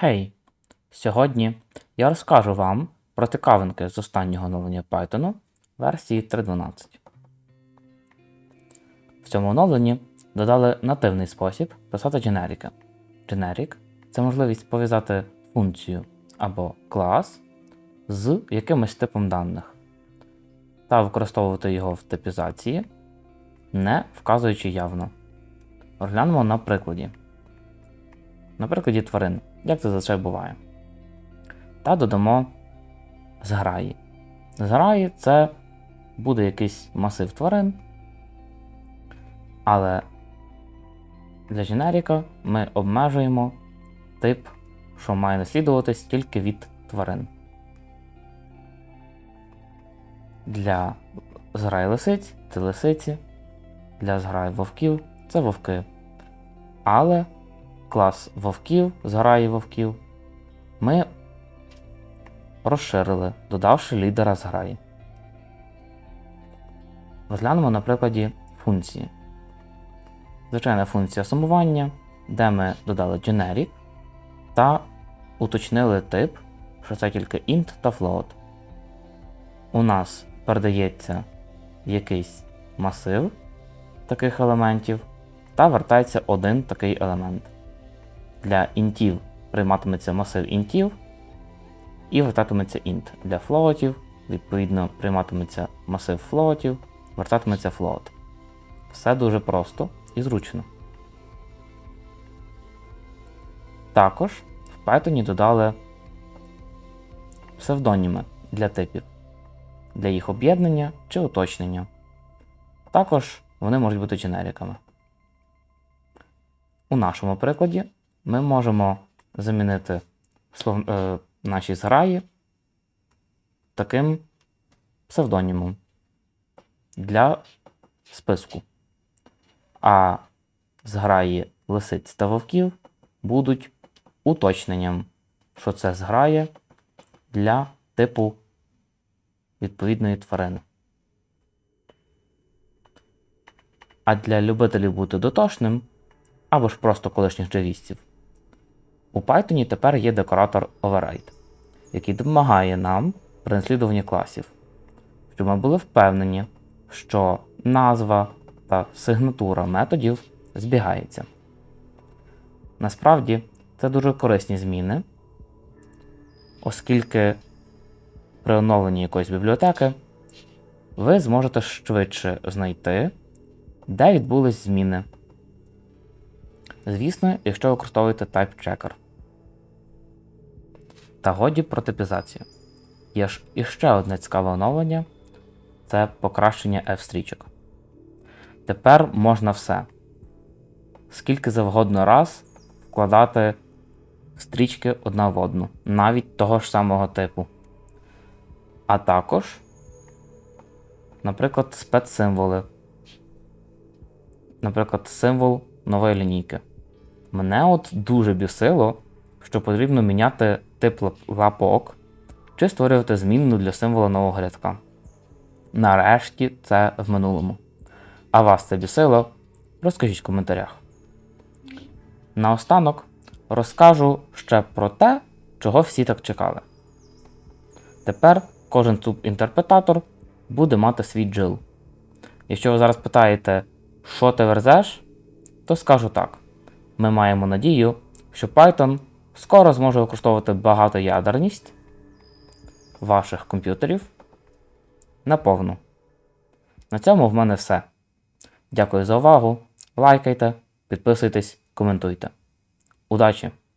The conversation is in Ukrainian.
Хей! Сьогодні я розкажу вам про цікавинки з останнього оновлення Python версії 3.12. В цьому оновленні додали нативний спосіб писати дженеріки. Generic – це можливість пов'язати функцію або клас з якимось типом даних та використовувати його в типізації, не вказуючи явно. Розглянемо на прикладі. На прикладі тварин, як це зазвичай буває. Та додамо зграї. Зграї це буде якийсь масив тварин, але для generica ми обмежуємо тип, що має наслідуватись тільки від тварин. Для зграї лисиць це лисиці, для зграї вовків це вовки. Але клас вовків, зграї вовків, ми розширили, додавши лідера зграї. Розглянемо на прикладі функції. Звичайна функція сумування, де ми додали generic та уточнили тип, що це тільки int та float. У нас передається якийсь масив таких елементів та вертається один такий елемент. Для інтів прийматиметься масив інтів і вертатиметься int. Для флоутів, відповідно, прийматиметься масив флоутів, вертатиметься float. Все дуже просто і зручно. Також в Python додали псевдоніми для типів, для їх об'єднання чи уточнення. Також вони можуть бути дженериками. У нашому прикладі ми можемо замінити слов, е, наші зграї таким псевдонімом для списку. А зграї лисиць та вовків будуть уточненням, що це зграє для типу відповідної тварини. А для любителів бути дотошним або ж просто колишніх джавістів, у Python тепер є декоратор Override, який допомагає нам при наслідуванні класів, щоб ми були впевнені, що назва та сигнатура методів збігається. Насправді це дуже корисні зміни, оскільки при оновленні якоїсь бібліотеки ви зможете швидше знайти, де відбулись зміни. Звісно, якщо використовуєте Type Checker. Та годі про. Є ж іще одне цікаве оновлення це покращення F-стрічок. Тепер можна все. Скільки завгодно раз вкладати стрічки одна в одну, навіть того ж самого типу. А також, наприклад, спецсимволи. Наприклад, символ нової лінійки. Мене от дуже бісило, що потрібно міняти тип лапок чи створювати змінну для символа нового рядка. Нарешті це в минулому. А вас це бісило? Розкажіть в коментарях. Наостанок розкажу ще про те, чого всі так чекали. Тепер кожен субінтерпретатор буде мати свій джил. Якщо ви зараз питаєте, що ти верзеш, то скажу так: ми маємо надію, що Python скоро зможе використовувати багатоядерність ваших комп'ютерів наповну. На цьому в мене все. Дякую за увагу. Лайкайте, підписуйтесь, коментуйте. Удачі!